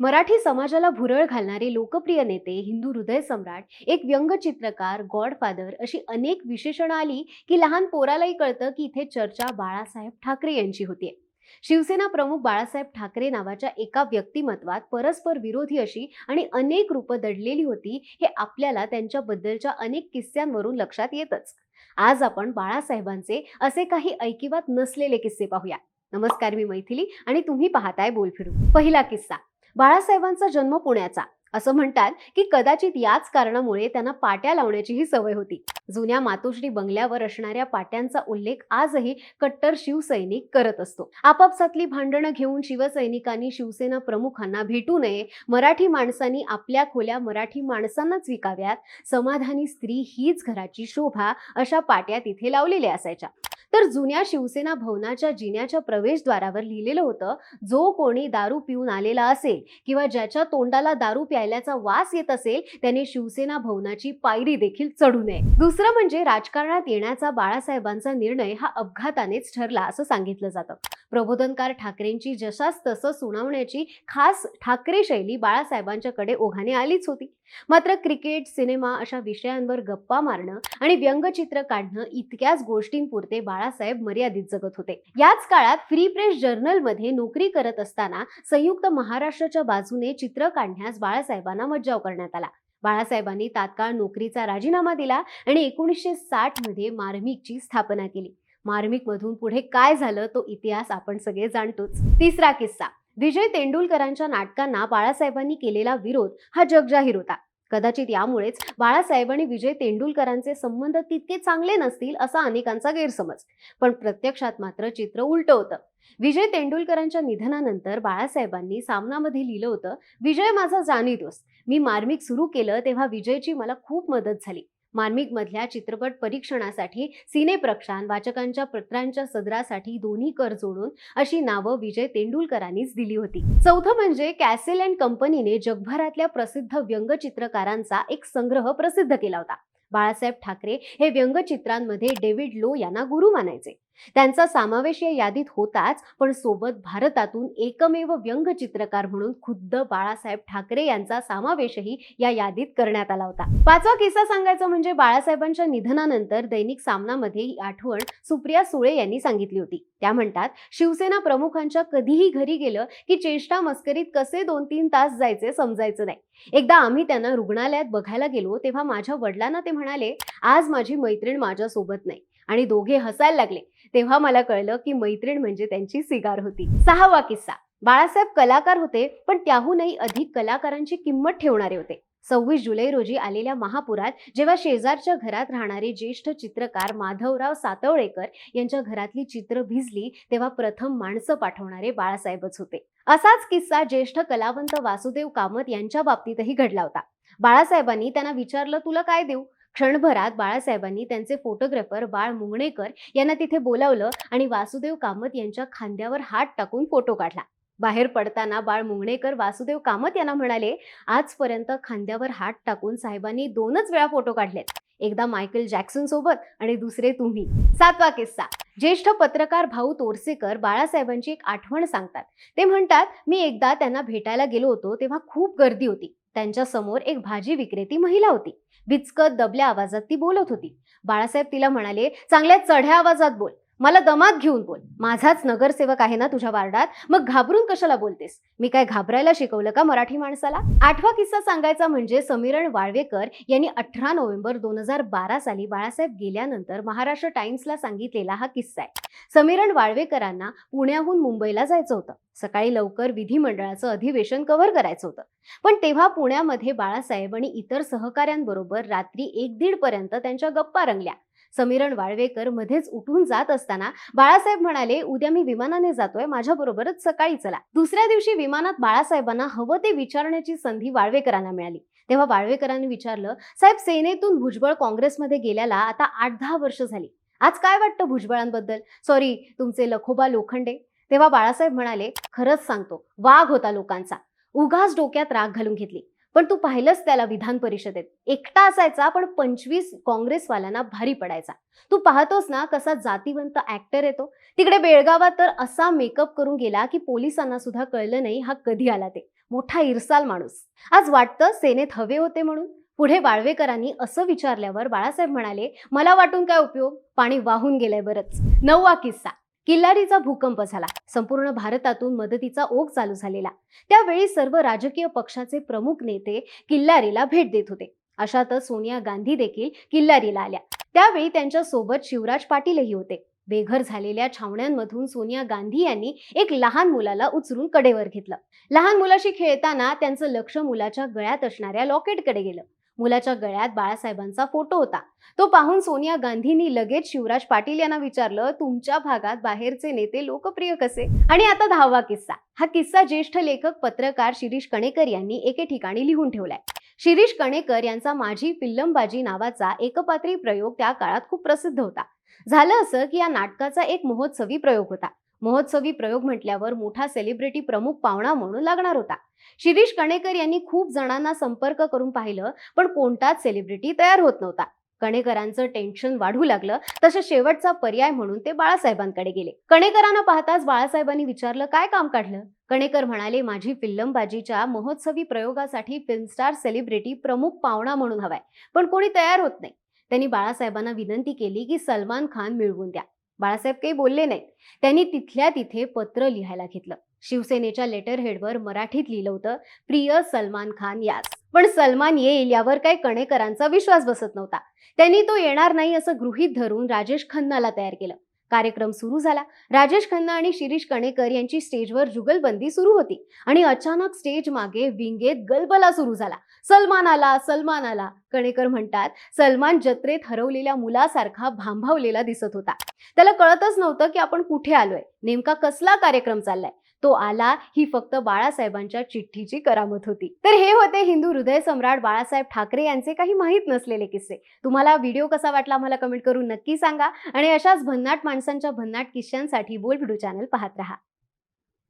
मराठी समाजाला भुरळ घालणारे लोकप्रिय नेते हिंदू हृदय सम्राट एक व्यंगचित्रकार गॉडफादर अशी अनेक विशेषणं आली की लहान पोरालाही कळतं की इथे चर्चा बाळासाहेब ठाकरे यांची होतीये शिवसेना प्रमुख बाळासाहेब ठाकरे नावाच्या एका व्यक्तिमत्वात परस्पर विरोधी अशी आणि अनेक रूपं दडलेली होती हे आपल्याला त्यांच्याबद्दलच्या अनेक किस्स्यांवरून लक्षात येतच. आज आपण बाळासाहेबांचे असे काही ऐकिवात नसलेले किस्से पाहूया. नमस्कार मी मैथिली आणि तुम्ही पाहताय बोल फिरू पहिला किस्सा. बाळासाहेबांचा जन्म पुण्याचा. असं म्हणतात की कदाचित याच कारणामुळे त्यांना पाट्या लावण्याचीही सवय होती. जुन्या मातोश्री बंगल्यावर असणाऱ्या पाट्यांचा उल्लेख आजही कट्टर शिवसैनिक करत असतो. आपापसातली भांडणं घेऊन शिवसैनिकांनी शिवसेना प्रमुखांना भेटू नये मराठी माणसांनी आपल्या खोल्या मराठी माणसांनाच विकाव्यात समाधानी स्त्री हीच घराची शोभा अशा पाट्या तिथे लावलेल्या असायच्या. तर जुन्या शिवसेना भवनाच्या जिन्याच्या प्रवेशद्वारावर लिहिलेलं होतं जो कोणी दारू पिऊन आलेला असेल किंवा ज्याच्या तोंडाला दारू प्यायल्याचा वास येत असेल त्याने शिवसेना भवनाची पायरी देखील चढू नये. दुसरं म्हणजे राजकारणात येण्याचा बाळासाहेबांचा निर्णय हा अपघातानेच ठरला असं सांगितलं जातं. प्रबोधनकार ठाकरेंची जशास तसं सुनावण्याची खास ठाकरे शैली बाळासाहेबांच्याकडे ओघाने आलीच होती. मात्र क्रिकेट सिनेमा अशा विषयांवर गप्पा मारणं आणि व्यंगचित्र काढणं इतक्याच गोष्टींपुरते बाळासाहेब मर्यादित जगत होते. याच काळात फ्री प्रेस जर्नलमध्ये नोकरी करत असताना संयुक्त महाराष्ट्राच्या बाजूने चित्र काढण्यास बाळासाहेबांना मज्जाव करण्यात आला. बाळासाहेबांनी तात्काळ नोकरीचा राजीनामा दिला आणि एकोणीसशे साठमध्ये मार्मिकची स्थापना केली. मार्मिक मधून पुढे काय झालं तो इतिहास आपण सगळे जाणतोच. तिसरा किस्सा. विजय तेंडुलकरांच्या नाटकांना बाळासाहेबांनी केलेला विरोध हा जगजाहीर होता. कदाचित यामुळेच बाळासाहेब आणि विजय तेंडुलकरांचे संबंध तितके चांगले नसतील असा अनेकांचा गैरसमज. पण प्रत्यक्षात मात्र चित्र उलट होतं. विजय तेंडुलकरांच्या निधनानंतर बाळासाहेबांनी सामनामध्ये लिहिलं होतं विजय माझा जाणी दोस्त. मी मार्मिक सुरू केलं तेव्हा विजयची मला खूप मदत झाली. मार्मिक मधल्या चित्रपट परीक्षणासाठी सिने प्रक्षान वाचकांच्या पत्रांच्या सदरासाठी दोन्ही कर जोडून अशी नावं विजय तेंडुलकरांनीच दिली होती. चौथं म्हणजे कॅसेल अँड कंपनीने जगभरातल्या प्रसिद्ध व्यंगचित्रकारांचा एक संग्रह प्रसिद्ध केला होता. बाळासाहेब ठाकरे हे व्यंगचित्रांमध्ये डेव्हिड लो यांना गुरु मानायचे. त्यांचा समावेश या यादीत होताच पण सोबत भारतातून एकमेव व्यंगचित्रकार म्हणून खुद्द बाळासाहेब ठाकरे यांचा समावेशही या यादीत करण्यात आला होता. पाचवा किस्सा सांगायचा म्हणजे बाळासाहेबांच्या निधनानंतर दैनिक सामनामध्ये ही आठवण सुप्रिया सुळे यांनी सांगितली होती. त्या म्हणतात शिवसेना प्रमुखांच्या कधीही घरी गेलं की चेष्टा मस्करीत कसे दोन तीन तास जायचे समजायचं नाही. एकदा आम्ही त्यांना रुग्णालयात बघायला गेलो तेव्हा माझ्या वडिलांना ते म्हणाले आज माझी मैत्रीण माझ्या सोबत नाही. आणि दोघे हसायला लागले. तेव्हा मला कळलं की मैत्रीण म्हणजे त्यांची सिगार होती. सहावा किस्सा. बाळासाहेब कलाकार होते पण त्याहूनही अधिक कलाकारांची किंमत ठेवणारे होते. सव्वीस जुलै रोजी आलेल्या महापुरात जेव्हा शेजारच्या घरात राहणारे ज्येष्ठ चित्रकार माधवराव सातवळेकर यांच्या घरातली चित्र भिजली तेव्हा प्रथम माणसं पाठवणारे बाळासाहेबच होते. असाच किस्सा ज्येष्ठ कलावंत वासुदेव कामत यांच्या बाबतीतही घडला होता. बाळासाहेबांनी त्यांना विचारलं तुला काय देऊ? क्षणभरात बाळासाहेबांनी त्यांचे फोटोग्राफर बाळ मुंगणेकर यांना तिथे बोलावलं आणि वासुदेव कामत यांच्या खांद्यावर हात टाकून फोटो काढला. बाहेर पडताना बाळ मुंगणेकर वासुदेव कामत यांना म्हणाले आजपर्यंत खांद्यावर हात टाकून साहेबांनी दोनच वेळा फोटो काढलेत. एकदा मायकेल जॅक्सन सोबत आणि दुसरे तुम्ही. सातवा किस्सा. ज्येष्ठ पत्रकार भाऊ तोरसेकर बाळासाहेबांची एक आठवण सांगतात. ते म्हणतात मी एकदा त्यांना भेटायला गेलो होतो तेव्हा खूप गर्दी होती. त्यांच्यासमोर एक भाजी विक्रेती महिला होती. विचकत दबल्या आवाजात ती बोलत होती. बाळासाहेब तिला म्हणाले चांगल्या चढ्या आवाजात बोल. मला दमात घेऊन बोल. माझाच नगरसेवक आहे ना तुझ्या वार्डात? मग घाबरून कशाला बोलतेस? मी काय घाबरायला शिकवलं का मराठी माणसाला? आठवा किस्सा सांगायचा म्हणजे समीरण वाळवेकर यांनी अठरा नोव्हेंबर दोन हजार बारा साली बाळासाहेब गेल्यानंतर महाराष्ट्र टाइम्सला सांगितलेला हा किस्सा आहे. समीरण वाळवेकरांना पुण्याहून मुंबईला जायचं होतं. सकाळी लवकर विधिमंडळाचं अधिवेशन कव्हर करायचं होतं. पण तेव्हा पुण्यामध्ये बाळासाहेब आणि इतर सहकाऱ्यांबरोबर रात्री एक दीड पर्यंत त्यांच्या गप्पा रंगल्या. समीरण वाळवेकर मध्येच उठून जात असताना बाळासाहेब म्हणाले उद्या मी विमानाने जातोय माझ्याबरोबरच सकाळी चला. दुसऱ्या दिवशी विमानात बाळासाहेबांना हवं ते विचारण्याची संधी वाळवेकरांना मिळाली. तेव्हा वाळवेकरांनी विचारलं साहेब सेनेतून भुजबळ काँग्रेसमध्ये गेल्याला आता आठ दहा वर्ष झाली. आज काय वाटतं भुजबळांबद्दल? सॉरी तुमचे लखोबा लोखंडे. तेव्हा बाळासाहेब म्हणाले खरंच सांगतो वाघ होता लोकांचा. उगाच डोक्यात राग घालून घेतली. पण तू पाहिलंच त्याला विधान परिषदेत एकटा असायचा पण पंचवीस काँग्रेसवाल्यांना भारी पडायचा. तू पाहतोस ना कसा जातीवंत ऍक्टर येतो. तिकडे बेळगावात तर असा मेकअप करून गेला की पोलिसांना सुद्धा कळलं नाही हा कधी आला ते. मोठा इरसाल माणूस. आज वाटतं सेनेत हवे होते म्हणून. पुढे वाळवेकरांनी असं विचारल्यावर बाळासाहेब म्हणाले मला वाटून काय उपयोग? पाणी वाहून गेलंय बरंच. नववा किस्सा. किल्लारीचा भूकंप झाला. संपूर्ण भारतातून मदतीचा ओघ चालू झालेला. त्यावेळी सर्व राजकीय पक्षाचे प्रमुख नेते किल्लारीला भेट देत होते. अशातच सोनिया गांधी देखील किल्लारीला आल्या. त्यावेळी त्यांच्यासोबत शिवराज पाटीलही होते. बेघर झालेल्या छावण्यांमधून सोनिया गांधी यांनी एक लहान मुलाला उचलून कडेवर घेतलं. लहान मुलाशी खेळताना त्यांचं लक्ष मुलाच्या गळ्यात असणाऱ्या लॉकेटकडे गेलं. मुलाच्या गळ्यात बाळासाहेबांचा फोटो होता. तो पाहून सोनिया गांधींनी लगेच शिवराज पाटील यांना विचारलं तुमच्या भागात बाहेरचे नेते लोकप्रिय कसे? आणि आता दहावा किस्सा. हा किस्सा ज्येष्ठ लेखक पत्रकार शिरीष कणेकर यांनी एके ठिकाणी लिहून ठेवलाय. शिरीष कणेकर यांचा माझी पिल्लमबाजी नावाचा एकपात्री प्रयोग त्या काळात खूप प्रसिद्ध होता. झालं असं की या नाटकाचा एक महोत्सवी प्रयोग होता. महोत्सवी प्रयोग म्हटल्यावर मोठा सेलिब्रिटी प्रमुख पाहुणा म्हणून लागणार होता. शिरीष कणेकर यांनी खूप जणांना संपर्क करून पाहिलं पण कोणताच सेलिब्रिटी तयार होत नव्हता. कणेकरांचं टेन्शन वाढू लागलं तसं शेवटचा पर्याय म्हणून ते बाळासाहेबांकडे गेले. कणेकरांना पाहताच बाळासाहेबांनी विचारलं काय काम काढलं? कणेकर म्हणाले माझी फिल्मबाजीच्या महोत्सवी प्रयोगासाठी फिल्मस्टार सेलिब्रिटी प्रमुख पाहुणा म्हणून हवाय पण कोणी तयार होत नाही. त्यांनी बाळासाहेबांना विनंती केली की सलमान खान मिळवून द्या. बाळासाहेब काही बोलले नाहीत. त्यांनी तिथल्या तिथे पत्र लिहायला घेतलं. शिवसेनेच्या लेटर हेडवर मराठीत लिहिलं होतं प्रिय सलमान खान यास पण सलमान येईल यावर काही कणेकरांचा विश्वास बसत नव्हता. त्यांनी तो येणार नाही असं गृहीत धरून राजेश खन्नाला तयार केलं. कार्यक्रम सुरू झाला. राजेश खन्ना आणि शिरीष कणेकर यांची स्टेजवर जुगलबंदी सुरू होती आणि अचानक स्टेज मागे विंगेत गलबला सुरू झाला. सलमान आला सलमान आला. कणेकर म्हणतात सलमान जत्रेत हरवलेल्या मुलासारखा भांभावलेला दिसत होता. त्याला कळतच नव्हतं की आपण कुठे आलोय नेमका कसला कार्यक्रम चाललाय. तो आला ही फक्त बाळासाहेबांच्या चिठ्ठीची करामत होती. तर हे होते हिंदू हृदय सम्राट बाळासाहेब ठाकरे यांचे काही माहीत नसलेले किस्से. तुम्हाला व्हिडिओ कसा वाटला मला कमेंट करून नक्की सांगा आणि अशाच भन्नाट माणसांच्या भन्नाट किस्स्यांसाठी बोल व्हिडिओ चॅनल पाहत राहा.